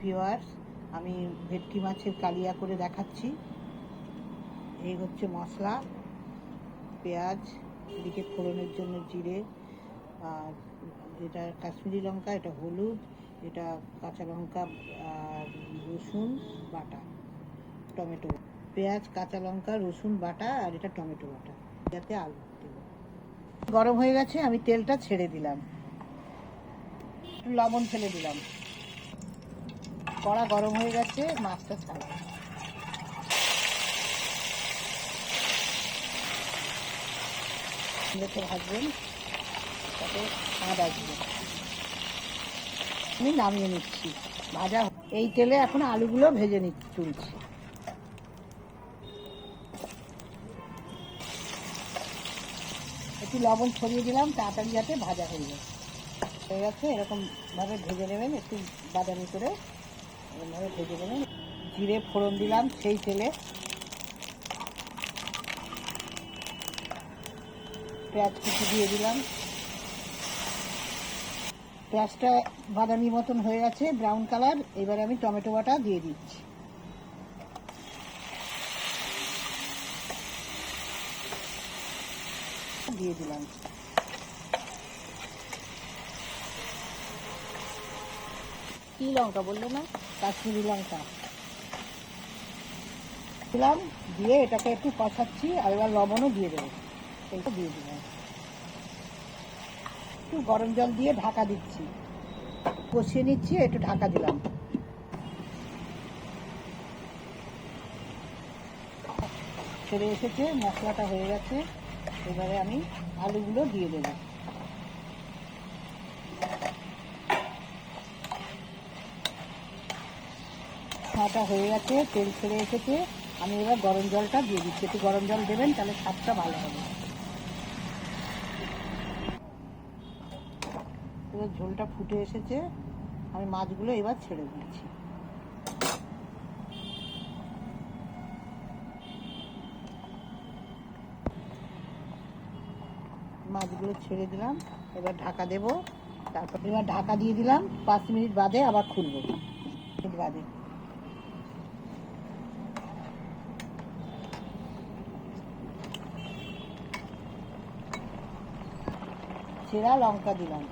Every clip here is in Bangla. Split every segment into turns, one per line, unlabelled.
ভিওয়ার্স আমি ভেটকি মাছের কালিয়া করে দেখাচ্ছি। এই হচ্ছে মশলা, পেঁয়াজ, এদিকে ফোড়নের জন্য জিরে, আর এটা কাশ্মীরি লঙ্কা, এটা হলুদ, এটা কাঁচা লঙ্কা, আর রসুন বাটা, টমেটো। পেঁয়াজ, কাঁচা লঙ্কা, রসুন বাটা, আর এটা টমেটো বাটা যাতে আলু দেব। গরম হয়ে গেছে, আমি তেলটা ছেড়ে দিলাম। লবণ ফেলে দিলাম। কড়া গরম হয়ে গেছে, মাছটা ছাড়বো দেখে ভাজবেন, তাতে স্বাদ আসবে আমি নামিয়ে নিচ্ছি। ভাজা এই তেলে এখন আলুগুলো ভেজে নিচ্ছি, তুলছি। একটু লবণ ছড়িয়ে দিলাম, তাড়াতাড়ি যাতে ভাজা হয়ে যায়। হয়ে গেছে, এরকমভাবে ভেজে নেবেন, একটু বাদামি করে। জিরে ফোড়ন দিলাম, সেই তেলে। পেঁয়াজ কুচি দিয়ে দিলাম। পেঁয়াজটা বাদামি মতন হয়ে গেছে ব্রাউন কালার এবারে আমি টমেটো বাটা দিয়ে দিচ্ছি। দিয়ে দিলাম। কি লঙ্কা বলল না কাশ্মীরি লঙ্কা দিলাম দিয়ে এটাকে একটু কষাচ্ছি, আর এবার লবণও দিয়ে দেবো। এইটা দিয়ে দিলাম। একটু গরম জল দিয়ে ঢাকা দিচ্ছি। কষিয়ে নিচ্ছি, একটু ঢাকা দিলাম। ছেড়ে এসেছে, মশলাটা হয়ে গেছে। এবারে আমি আলুগুলো দিয়ে দেবো। ছাটা হয়ে গেছে, তেল ছেড়ে এসেছে। আমি এবার গরম জলটা দিয়ে দিচ্ছি। একটু গরম জল দেবেন, তাহলে স্বাদটা ভালো হবে। এবার ঝোলটা ফুটে এসেছে। আমি মাছগুলো এবার ছেড়ে দিচ্ছি। মাছগুলো ছেড়ে দিলাম। এবার ঢাকা দেব। তারপর এবার ঢাকা দিয়ে দিলাম। পাঁচ মিনিট বাদে আবার খুলবো। মিনিট বাদে। চেরা লঙ্কা দিলাম।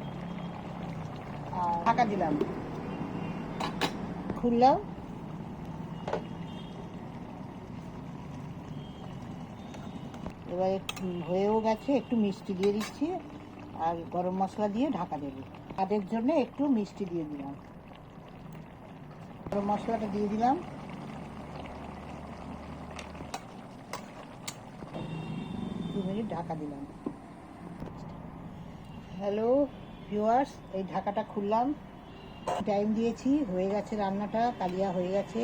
আর ঢাকা দিলাম। খুললাম। এবার হয়েও গেছে একটু মিষ্টি দিয়ে দিচ্ছি। আর গরম মশলা দিয়ে ঢাকা দেবো। তাদের জন্য একটু মিষ্টি দিয়ে দিলাম। গরম মশলাটা দিয়ে দিলাম। দু মিনিট ঢাকা দিলাম। হ্যালো ভিউয়ার্স, এই ঢাকাটা খুললাম। টাইম দিয়েছি, হয়ে গেছে রান্নাটা, কালিয়া হয়ে গেছে।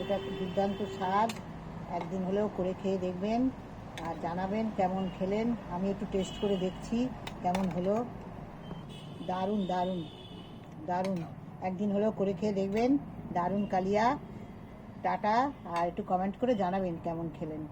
এটা দুর্দান্ত স্বাদ, একদিন হলেও করে খেয়ে দেখবেন আর জানাবেন কেমন খেলেন। আমি একটু টেস্ট করে দেখছি কেমন হলো। দারুণ দারুণ দারুণ। একদিন হলেও করে খেয়ে দেখবেন। দারুণ কালিয়া, টাটা। আর একটু কমেন্ট করে জানাবেন কেমন খেলেন।